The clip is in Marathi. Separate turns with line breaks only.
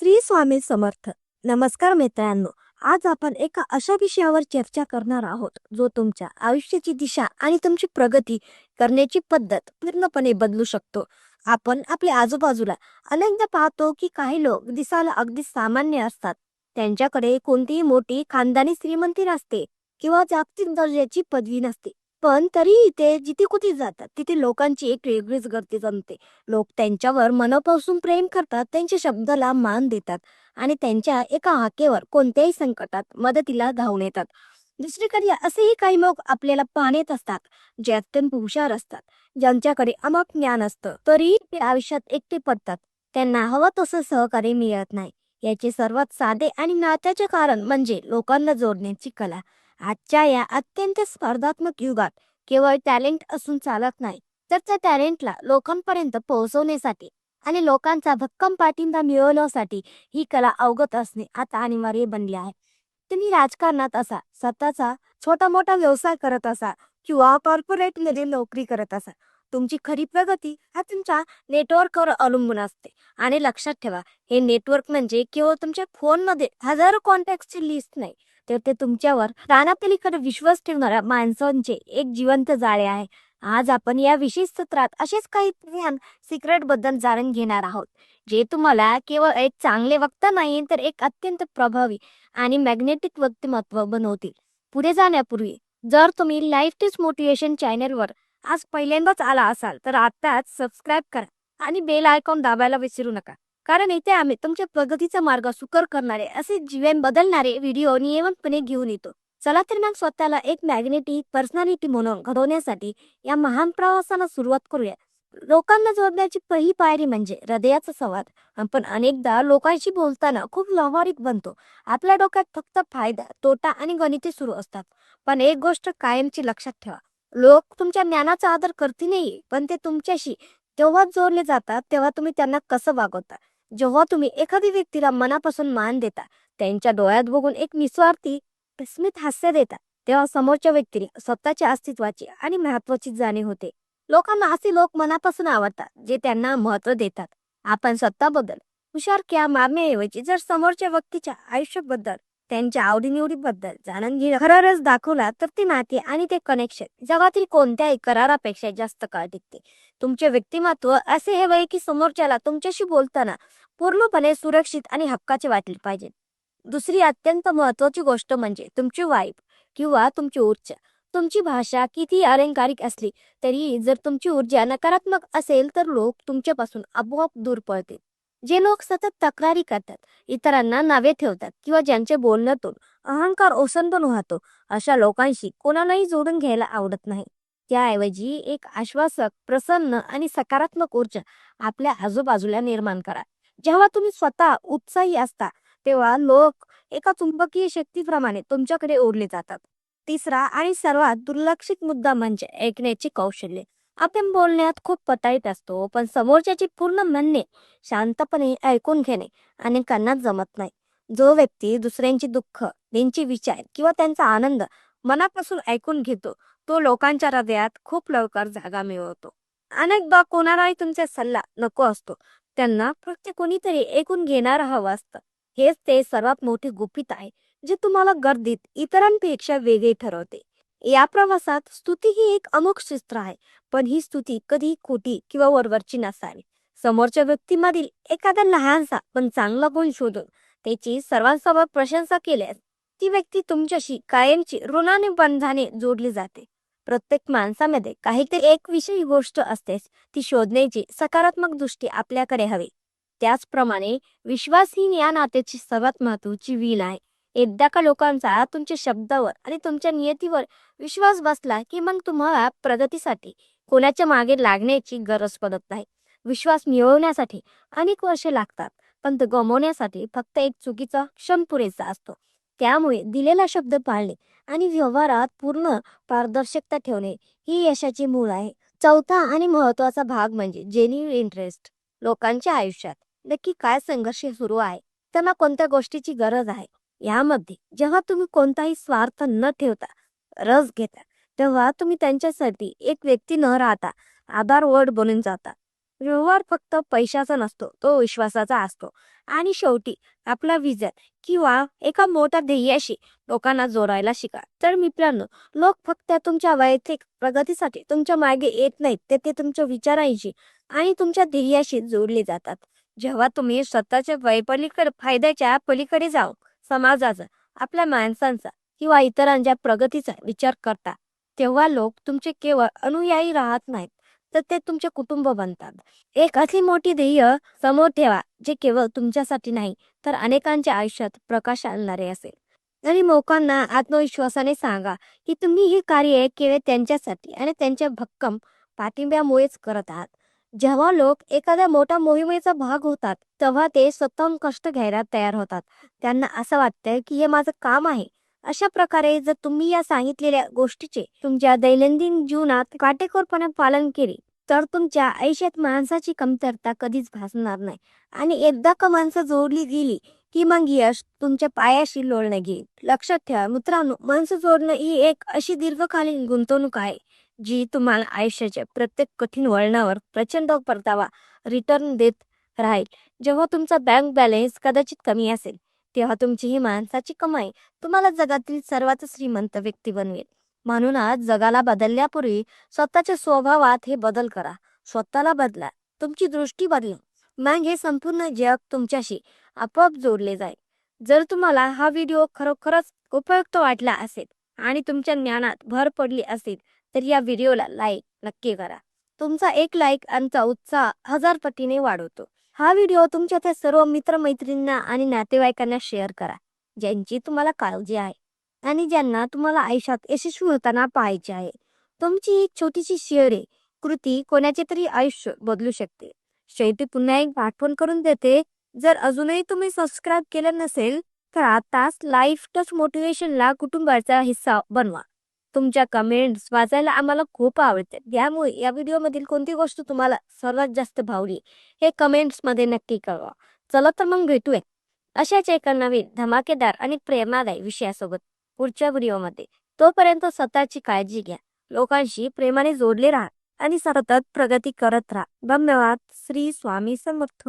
श्री स्वामी समर्थ. नमस्कार मित्रांनो आज आपण एका अशा विषयावर चर्चा करणार आहोत जो तुमच्या आयुष्याची दिशा आणि तुमची प्रगती करण्याची पद्धत पूर्णपणे बदलू शकतो. आपण आपल्या आजूबाजूला अनेकदा पाहतो की काही लोक दिसायला अगदी सामान्य असतात. त्यांच्याकडे कोणतीही मोठी खानदानी श्रीमंती नसते किंवा जागतिक दर्जाची पदवी नसते. पण तरीही ते जिथे कुठे जातात तिथे लोकांची एक वेगळीच गर्दी जमते. लोक त्यांच्यावर मनापासून प्रेम करतात त्यांच्या शब्दाला मान देतात आणि त्यांच्या एका हाकेवर कोणत्याही संकटात मदतीला धावून येतात. दुसरीकडे असेही काही लोक आपल्याला पाहण्यात असतात जे अत्यंत हुशार असतात ज्यांच्याकडे अमक ज्ञान असतं तरीही ते आयुष्यात एकटे पडतात. त्यांना हवं तसं सहकार्य मिळत नाही. याचे सर्वात साधे आणि नात्याचे कारण म्हणजे लोकांना जोडण्याची कला. आजच्या या अत्यंत स्पर्धात्मक युगात केवळ टॅलेंट असून चालत नाही तर त्या टॅलेंटला लोकांपर्यंत पोहोचवण्यासाठी आणि लोकांचा भक्कम पाठिंबा मिळवण्यासाठी ही कला अवगत असणे आता अनिवार्य बनले आहे. तुम्ही राजकारणात असा स्वतःचा छोटा मोठा व्यवसाय करत असा किंवा कॉर्पोरेटमध्ये नोकरी करत असा तुमची खरी प्रगती हा तुमच्या नेटवर्कवर अवलंबून असते. आणि लक्षात ठेवा हे नेटवर्क म्हणजे केवळ तुमच्या फोनमध्ये हजारो कॉन्टॅक्टची लिस्ट नाही तर ते तुमच्यावर रानापलीकडे विश्वास ठेवणाऱ्या माणसांचे एक जिवंत जाळे आहे. आज आपण या विशेष सत्रात असेच काही ज्ञान सिक्रेटबद्दल जाणून घेणार आहोत. जे तुम्हाला केवळ एक चांगले वक्ता नाही तर एक अत्यंत प्रभावी आणि मॅग्नेटिक व्यक्तिमत्व बनवतील. पुढे जाण्यापूर्वी जर तुम्ही लाईफ टिप्स मोटिवेशन चॅनलवर आज पहिल्यांदाच आला असाल तर आताच सबस्क्राईब करा आणि बेल आयकॉन दाबायला विसरू नका. कारण इथे आम्ही तुमच्या प्रगतीचा मार्ग सुकर करणारे असे जीवन बदलणारे व्हिडिओ नियमितपणे घेऊन येतो. चला तर मग स्वतःला एक मॅग्नेटिक पर्सनॅलिटी म्हणून घडवण्यासाठी या महान प्रवासाला सुरुवात करूया. लोकांना जोडण्याची पहिली पायरी म्हणजे हृदयाचा संवाद. आपण अनेकदा लोकांशी बोलताना खूप व्यावहारिक बनतो. आपल्या डोक्यात फक्त फायदा तोटा आणि गणिते सुरू असतात. पण एक गोष्ट कायमची लक्षात ठेवा. लोक तुमच्या ज्ञानाचा आदर करतील नाही पण ते तुमच्याशी तेव्हा जोडले जातात तेव्हा तुम्ही त्यांना कसं वागवता? जेव्हा तुम्ही एखादी व्यक्तीला मनापासून मान देता त्यांच्या डोळ्यात बघून एक निस्वार्थी स्मित हास्य देता तेव्हा समोरच्या व्यक्तीने स्वतःच्या अस्तित्वाची आणि महत्वाची जाणीव होते. लोकांना असे लोक मनापासून आवडतात जे त्यांना महत्त्व देतात. आपण स्वतःबद्दल हुशार किंवा मारण्याऐवजी जर समोरच्या व्यक्तीच्या आयुष्याबद्दल त्यांच्या आवडीनिवडीबद्दल जाणून घेणं खरा रस दाखवला तर ती नाते आणि ते कनेक्शन जगातील कोणत्याही करारापेक्षा जास्त काळ टिकते. तुमचे व्यक्तिमत्व असे हवे की समोरच्याला तुमच्याशी बोलताना पूर्णपणे सुरक्षित आणि हक्काचे वाटले पाहिजे. दुसरी अत्यंत महत्वाची गोष्ट म्हणजे तुमची वाईब किंवा तुमची ऊर्जा. तुमची भाषा किती अलंकारिक असली तरी जर तुमची ऊर्जा नकारात्मक असेल तर लोक तुमच्यापासून आपोआप दूर पळतील जे लोक सतत तक्रारी करतात इतरांना नावे ठेवतात किंवा ज्यांचे बोलण्यातून अहंकार ओसंडून वाहतो अशा लोकांशी कोणालाही जोडून घ्यायला आवडत नाही. त्याऐवजी एक आश्वासक प्रसन्न आणि सकारात्मक ऊर्जा आपल्या आजूबाजूला निर्माण करा. जेव्हा तुम्ही स्वतः उत्साही असता तेव्हा लोक एका चुंबकीय शक्तीप्रमाणे तुमच्याकडे ओढले जातात. तिसरा आणि सर्वात दुर्लक्षित मुद्दा म्हणजे ऐकण्याचे कौशल्य. आपण बोलण्यात खूप पटाईत असतो पण समोरच्याची पूर्ण म्हणणे शांतपणे ऐकून घेणे अनेकांना जमत नाही. जो व्यक्ती दुसऱ्यांची दुःख त्यांचे विचार किंवा त्यांचा आनंद मनापासून ऐकून घेतो तो लोकांच्या हृदयात खूप लवकर जागा मिळवतो. अनेकदा कोणालाही तुमचा सल्ला नको असतो त्यांना फक्त कोणीतरी ऐकून घेणार हवं असतं. हेच ते सर्वात मोठे गुपित आहे जे तुम्हाला गर्दीत इतरांपेक्षा वेगळे ठरवते. या प्रवासात स्तुती ही एक अमुक शिस्त्र आहे पण ही स्तुती कधी खोटी किंवा वरवरची नसावी. समोरच्या व्यक्तीमधील एखादा लहानसा पण चांगला गुण शोधून त्याची सर्वांसमोर प्रशंसा केल्यास ती व्यक्ती तुमच्याशी कायमची ऋणाने बंधाने जोडली जाते. प्रत्येक माणसामध्ये काहीतरी एक विषयी गोष्ट असतेच ती शोधण्याची सकारात्मक दृष्टी आपल्याकडे हवी. त्याचप्रमाणे विश्वास ही या नात्याची सर्वात महत्वाची वीण आहे. एकदा का लोकांचा तुमच्या शब्दावर आणि तुमच्या नियतीवर विश्वास बसला की मग तुम्हाला प्रगतीसाठी कोणाच्या मागे लागण्याची गरज पडत नाही. विश्वास मिळवण्यासाठी अनेक वर्षे लागतात पण गमवण्यासाठी फक्त एक चुकीचा क्षण पुरेसा असतो. त्यामुळे दिलेला शब्द पाळणे आणि व्यवहारात पूर्ण पारदर्शकता ठेवणे ही यशाची मूळ आहे. चौथा आणि महत्त्वाचा भाग म्हणजे जेन्युन इंटरेस्ट लोकांच्या आयुष्यात नक्की काय संघर्ष सुरू आहे त्यांना कोणत्या गोष्टीची गरज आहे यामध्ये जेव्हा तुम्ही कोणताही स्वार्थ न ठेवता रस घेता तेव्हा तुम्ही त्यांच्यासाठी एक व्यक्ती न राहता आधार वर्ड बनून जाता. व्यवहार फक्त पैशाचा नसतो तो विश्वासाचा असतो. आणि शेवटी आपला विजन किंवा एका मोठ्या ध्येयाशी लोकांना जोडायला शिका. तर मित्रांनो लोक फक्त तुमच्या वैयक्तिक प्रगतीसाठी तुमच्या मागे येत नाहीत ते ते तुमच्या विचारांशी आणि तुमच्या ध्येयाशी जोडले जातात. जेव्हा तुम्ही स्वतःच्या वैपलीकडे फायद्याच्या पलीकडे जाऊन समाजाचा आपल्या माणसांचा किंवा इतरांच्या प्रगतीचा विचार करता तेव्हा लोक तुमचे केवळ अनुयायी राहत नाहीत. तर ते तुमचे कुटुंब बनतात. एक अशी मोठी ध्येय समोर ठेवा जे केवळ तुमच्यासाठी नाही तर अनेकांच्या आयुष्यात प्रकाश आणणारे असेल. आणि लोकांना आत्मविश्वासाने सांगा की तुम्ही ही कार्य केवळ त्यांच्यासाठी आणि त्यांच्या भक्कम पाठिंब्यामुळेच करत आहात. जेव्हा लोक एखाद्या मोठ्या मोहिमेचा भाग होतात तेव्हा ते स्वतःहून कष्ट घ्यायला तयार होतात. त्यांना असं वाटतं की हे माझं काम आहे. अशा प्रकारे जर तुम्ही या सांगितलेल्या गोष्टीचे तुमच्या दैनंदिन जीवनात काटेकोरपणे पालन केले तर तुमच्या आयुष्यात माणसाची कमतरता कधीच भासणार नाही. आणि एकदा का माणसं जोडली गेली की मग यश तुमच्या पायाशी लोळणं घेईल. लक्षात ठेवा मित्रांनो माणसं जोडणं ही एक अशी दीर्घकालीन गुंतवणूक आहे जी तुम्हाला आयुष्याच्या प्रत्येक कठीण वळणावर प्रचंड परतावा रिटर्न देत राहील. जेव्हा तुमचा बँक बॅलन्स कदाचित कमी असेल तेव्हा तुमची ही माणसाची कमाई तुम्हाला जगातील सर्वात श्रीमंत व्यक्ती बनवेल. म्हणूनच जगाला बदलण्यापूर्वी स्वतःच्या स्वभावात हे बदल करा. स्वतःला बदला. तुमची दृष्टी बदला. मग हे संपूर्ण जग तुमच्याशी आपोआप जोडले जाईल. जर तुम्हाला हा व्हिडिओ खरोखरच उपयुक्त वाटला असेल आणि तुमच्या ज्ञानात भर पडली असेल तर या व्हिडिओला लाईक नक्की करा. तुमचा एक लाईक आमचा उत्साह हजार पटीने वाढवतो. हा व्हिडिओ तुमच्या त्या सर्व मित्रमैत्रिणींना आणि नातेवाईकांना शेअर करा ज्यांची तुम्हाला काळजी आहे आणि ज्यांना तुम्हाला आयुष्यात यशस्वी होताना पाहायचे आहे. तुमची एक छोटीशी शेअरे कृती कोणाचे तरी आयुष्य बदलू शकते. शेवटी पुन्हा एक आठवण करून देते जर अजूनही तुम्ही सबस्क्राईब केलं नसेल तर आताच लाईफ टच मोटिवेशनला कुटुंबाचा हिस्सा बनवा. तुमच्या कमेंट्स वाचायला आम्हाला खूप आवडते. त्यामुळे या व्हिडिओमधील कोणती गोष्ट तुम्हाला सर्वात जास्त भावली हे कमेंट्समध्ये नक्की कळवा. चला तर मग भेटूया अशाच एका नवीन धमाकेदार आणि प्रेरणादायी विषयासोबत पुढच्या व्हिडिओमध्ये. तोपर्यंत स्वतःची काळजी घ्या. लोकांशी प्रेमाने जोडले राहा आणि सतत प्रगती करत राहा. धन्यवाद. श्री स्वामी समर्थ.